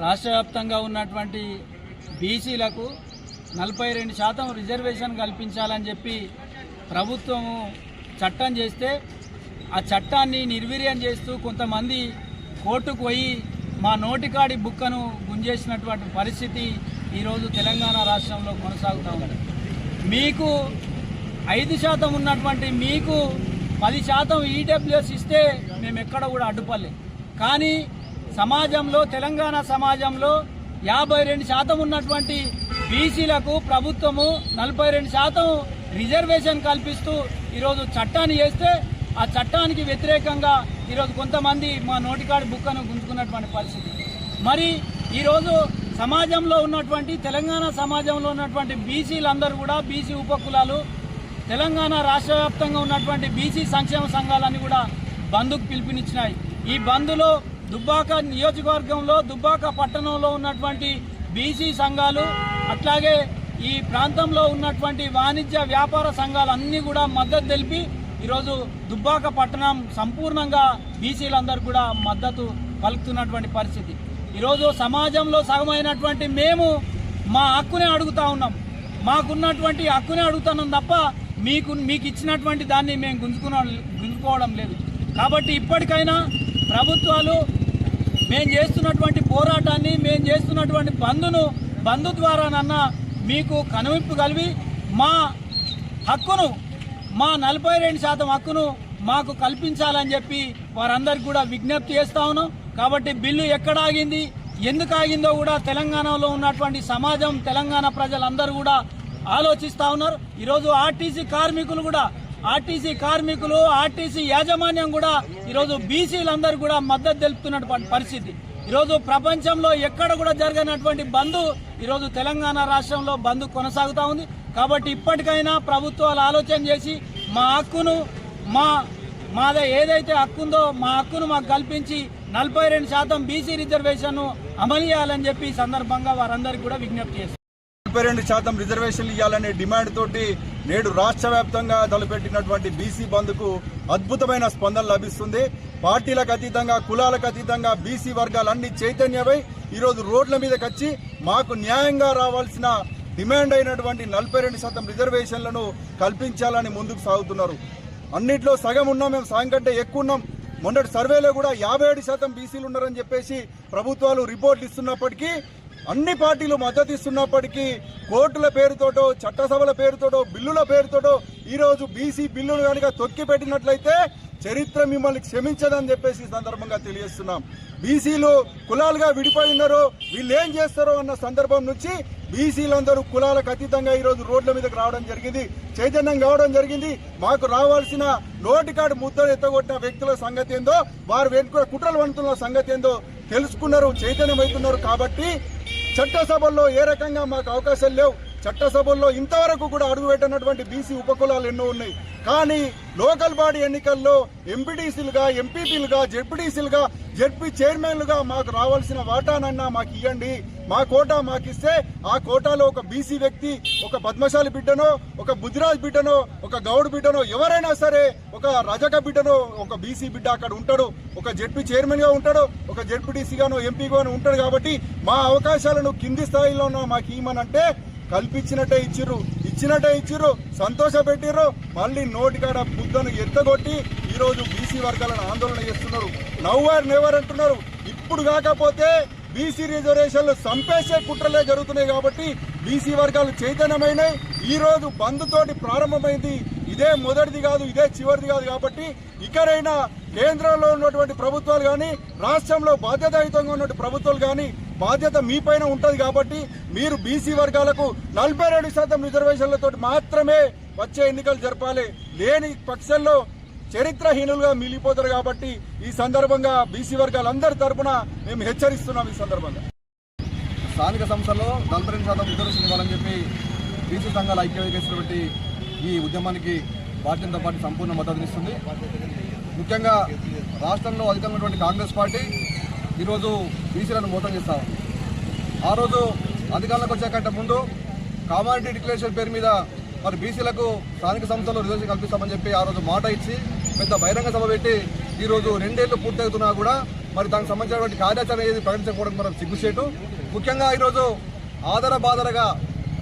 రాష్ట్ర వ్యాప్తంగా ఉన్నటువంటి బీసీలకు నలభై రెండు శాతం రిజర్వేషన్ కల్పించాలని చెప్పి ప్రభుత్వము చట్టం చేస్తే ఆ చట్టాన్ని నిర్వీర్యం చేస్తూ కొంతమంది కోర్టుకు పోయి మా నోటికాడి బుక్కను గుంజేసినటువంటి పరిస్థితి ఈరోజు తెలంగాణ రాష్ట్రంలో కొనసాగుతూ ఉన్నది మీకు ఐదు శాతం ఉన్నటువంటి మీకు పది శాతం ఈడబ్ల్యూఎస్ ఇస్తే మేము ఎక్కడ కూడా అడ్డుపల్లే కానీ సమాజంలో తెలంగాణ సమాజంలో యాభై రెండు శాతం ఉన్నటువంటి బీసీలకు ప్రభుత్వము నలభై రెండు శాతం రిజర్వేషన్ కల్పిస్తూ ఈరోజు చట్టాన్ని చేస్తే ఆ చట్టానికి వ్యతిరేకంగా ఈరోజు కొంతమంది మా నోటికాడి బుక్కను గుంజుకున్నటువంటి పరిస్థితి. మరి ఈరోజు సమాజంలో ఉన్నటువంటి తెలంగాణ సమాజంలో ఉన్నటువంటి బీసీలందరూ కూడా బీసీ ఉపకులాలు తెలంగాణ రాష్ట్ర వ్యాప్తంగా ఉన్నటువంటి బీసీ సంక్షేమ సంఘాలన్నీ కూడా బంద్కు పిలుపునిచ్చినాయి. ఈ బంద్లో దుబ్బాక నియోజకవర్గంలో దుబ్బాక పట్టణంలో ఉన్నటువంటి బీసీ సంఘాలు అట్లాగే ఈ ప్రాంతంలో ఉన్నటువంటి వాణిజ్య వ్యాపార సంఘాలు అన్నీ కూడా మద్దతు తెలిపి ఈరోజు దుబ్బాక పట్టణం సంపూర్ణంగా బీసీలందరూ కూడా మద్దతు పలుకుతున్నటువంటి పరిస్థితి. ఈరోజు సమాజంలో సగమైనటువంటి మేము మా హక్కునే అడుగుతా ఉన్నాం. మాకున్నటువంటి హక్కునే అడుగుతున్నాం తప్ప మీకు మీకు ఇచ్చినటువంటి దాన్ని మేము గుంజుకున్న గుంజుకోవడం లేదు. కాబట్టి ఇప్పటికైనా ప్రభుత్వాలు మేము చేస్తున్నటువంటి పోరాటాన్ని మేము చేస్తున్నటువంటి బంధును బంధు ద్వారానన్నా మీకు కనువింపు కలిగి మా హక్కును మా నలభై రెండు శాతం హక్కును మాకు కల్పించాలని చెప్పి వారందరికి కూడా విజ్ఞప్తి చేస్తా ఉన్నాం. కాబట్టి బిల్లు ఎక్కడ ఆగింది ఎందుకు ఆగిందో కూడా తెలంగాణలో ఉన్నటువంటి సమాజం తెలంగాణ ప్రజలందరూ కూడా ఆలోచిస్తూ ఉన్నారు. ఈరోజు ఆర్టీసీ కార్మికులు కూడా ఆర్టీసీ కార్మికులు ఆర్టీసీ యాజమాన్యం కూడా ఈరోజు బీసీలందరూ కూడా మద్దతు తెలుపుతున్నటువంటి పరిస్థితి. ఈరోజు ప్రపంచంలో ఎక్కడ కూడా జరగనటువంటి బంద్ ఈరోజు తెలంగాణ రాష్ట్రంలో బంద్ కొనసాగుతూ ఉంది. కాబట్టి ఇప్పటికైనా ప్రభుత్వాలు ఆలోచన చేసి మా హక్కును మా మాద ఏదైతే హక్కు ఉందో మా హక్కును మాకు కల్పించి నలభై రెండు శాతం బీసీ రిజర్వేషన్ అమలు చేయాలని చెప్పి సందర్భంగా వారందరికీ కూడా విజ్ఞప్తి చేస్తారు నలభై రెండు శాతం రిజర్వేషన్లు ఇవ్వాలనే డిమాండ్ తోటి నేడు రాష్ట్ర వ్యాప్తంగా తలపెట్టినటువంటి బీసీ బంద్కు అద్భుతమైన స్పందన లభిస్తుంది. పార్టీలకు అతీతంగా కులాలకు అతీతంగా బీసీ వర్గాలన్నీ చైతన్యమై ఈరోజు రోడ్ల మీదకి వచ్చి మాకు న్యాయంగా రావాల్సిన డిమాండ్ అయినటువంటి నలభై రెండు శాతం రిజర్వేషన్లను కల్పించాలని ముందుకు సాగుతున్నారు. అన్నిట్లో సగం ఉన్నాం మేము సగం కంటే ఎక్కువ ఉన్నాం. మొన్నటి సర్వేలో కూడా యాభై ఏడు శాతం బీసీలు ఉన్నారని చెప్పేసి ప్రభుత్వాలు రిపోర్ట్లు ఇస్తున్నప్పటికీ అన్ని పార్టీలు మద్దతు ఇస్తున్నప్పటికీ కోర్టుల పేరుతోటో చట్టసభల పేరుతోటో బిల్లుల పేరుతోటో ఈరోజు బీసీ బిల్లులు కనుక తొక్కి పెట్టినట్లయితే చరిత్ర మిమ్మల్ని క్షమించదని చెప్పేసి ఈ సందర్భంగా తెలియజేస్తున్నాం. బీసీలు కులాలుగా విడిపోయి ఉన్నారు వీళ్ళు ఏం చేస్తారో అన్న సందర్భం నుంచి బీసీలందరూ కులాలకు అతీతంగా ఈరోజు రోడ్ల మీదకి రావడం జరిగింది చైతన్యం కావడం జరిగింది. మాకు రావాల్సిన నోటికాడు ముద్దలు ఎత్తగొట్టిన వ్యక్తుల సంగతి ఏందో వారు వెనుక కుట్రలు వంటున్న సంగతి ఏందో తెలుసుకున్నారు చైతన్యమవుతున్నారు కాబట్టి చట్టసభల్లో ఏ రకంగా మాకు అవకాశాలు లేవు. చట్టసభల్లో ఇంతవరకు కూడా అడుగు పెట్టినటువంటి బీసీ ఉపకులాలు ఎన్నో ఉన్నాయి. కానీ లోకల్ బాడీ ఎన్నికల్లో ఎంపీడీసీలుగా ఎంపీపీలుగా జెడ్పీడీసీలుగా జెడ్పీ చైర్మన్లుగా మాకు రావాల్సిన వాటానన్నా మాకు ఇవ్వండి మా కోటా మాకు ఇస్తే ఆ కోటాలో ఒక బీసీ వ్యక్తి ఒక పద్మశాలి బిడ్డనో ఒక బుద్ధిరాజ్ బిడ్డనో ఒక గౌడ్ బిడ్డనో ఎవరైనా సరే ఒక రజక బిడ్డనో ఒక బీసీ బిడ్డ అక్కడ ఉంటాడు. ఒక జెడ్పీ చైర్మన్గా ఉంటాడు ఒక జెడ్పీటీసీగానో ఎంపీగానో ఉంటాడు కాబట్టి మా అవకాశాలను కింది స్థాయిలో మాకు ఇవ్వమనంటే కల్పించినట్టే ఇచ్చిర్రు. ఇచ్చినట్టే ఇచ్చిర్రు. సంతోష పెట్టిర్రు మళ్ళీ నోటికాడ బుద్ధను ఎత్తగొట్టి ఈరోజు బీసీ వర్గాలను ఆందోళన చేస్తున్నారు. నవ్వర్ నెవర్ అంటున్నారు. ఇప్పుడు కాకపోతే బీసీ రిజర్వేషన్లు సంపేసే కుట్రలే జరుగుతున్నాయి కాబట్టి బీసీ వర్గాలు చైతన్యమైనాయి ఈరోజు బంద్ తోటి ప్రారంభమైంది. ఇదే మొదటిది కాదు ఇదే చివరిది కాదు కాబట్టి ఇక్కడైనా కేంద్రంలో ఉన్నటువంటి ప్రభుత్వాలు కానీ రాష్ట్రంలో బాధ్యతాయుతంగా ఉన్నటువంటి ప్రభుత్వాలు కానీ బాధ్యత మీ పైన కాబట్టి మీరు బీసీ వర్గాలకు నలభై రెండు శాతం రిజర్వేషన్లతో మాత్రమే వచ్చే ఎన్నికలు జరపాలి. లేని పక్షంలో చరిత్రహీనులుగా మిగిలిపోతారు కాబట్టి ఈ సందర్భంగా బీసీ వర్గాలందరి తరపున మేము హెచ్చరిస్తున్నాం ఈ సందర్భంగా. స్థానిక సంస్థల్లో నలభై రెండు శాతం రిజర్వేషన్ ఇవ్వాలని చెప్పి బీసీ సంఘాల ఐక్యవేసినటువంటి ఈ ఉద్యమానికి భారతీయ జనతా పార్టీ సంపూర్ణ మద్దతునిస్తుంది ముఖ్యంగా రాష్ట్రంలో అధికంగా కాంగ్రెస్ పార్టీ ఈరోజు బీసీలను మోసం చేస్తా ఆ రోజు అధికారంలోకి వచ్చేకంటే ముందు కామాడిటీ డిక్లరేషన్ పేరు మీద మరి బీసీలకు స్థానిక సంస్థల్లో రిజర్వేషన్ కల్పిస్తామని చెప్పి ఆ రోజు మాట ఇచ్చి పెద్ద బహిరంగ సభ పెట్టి ఈరోజు రెండేళ్ళు పూర్తవుతున్నా కూడా మరి దానికి సంబంధించినటువంటి కార్యాచరణ ఏది ప్రకటించకపోవడం మనం సిగ్గుచేటు. ముఖ్యంగా ఈరోజు ఆదర బాధరగా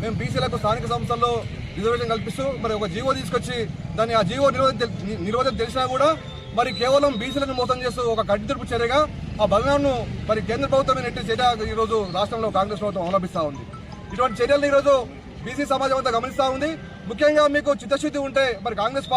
మేము బీసీలకు స్థానిక సంస్థల్లో రిజర్వేషన్ కల్పిస్తూ మరి ఒక జీవో తీసుకొచ్చి దాన్ని ఆ జీవో నిరోధం నిరోధం తెలిసినా కూడా మరి కేవలం బీసీలను మోసం చేస్తూ ఒక కట్టితుడుపు చర్యగా ఆ బలనాన్ని మరి కేంద్ర ప్రభుత్వం నెట్టి చర్య ఈరోజు రాష్ట్రంలో కాంగ్రెస్ ప్రభుత్వం అవలంబిస్తూ ఉంది. ఇటువంటి చర్యలను ఈరోజు బీసీ సమాజం అంతా గమనిస్తూ ఉంది. ముఖ్యంగా మీకు చిత్తశుద్ధి ఉంటే మరి కాంగ్రెస్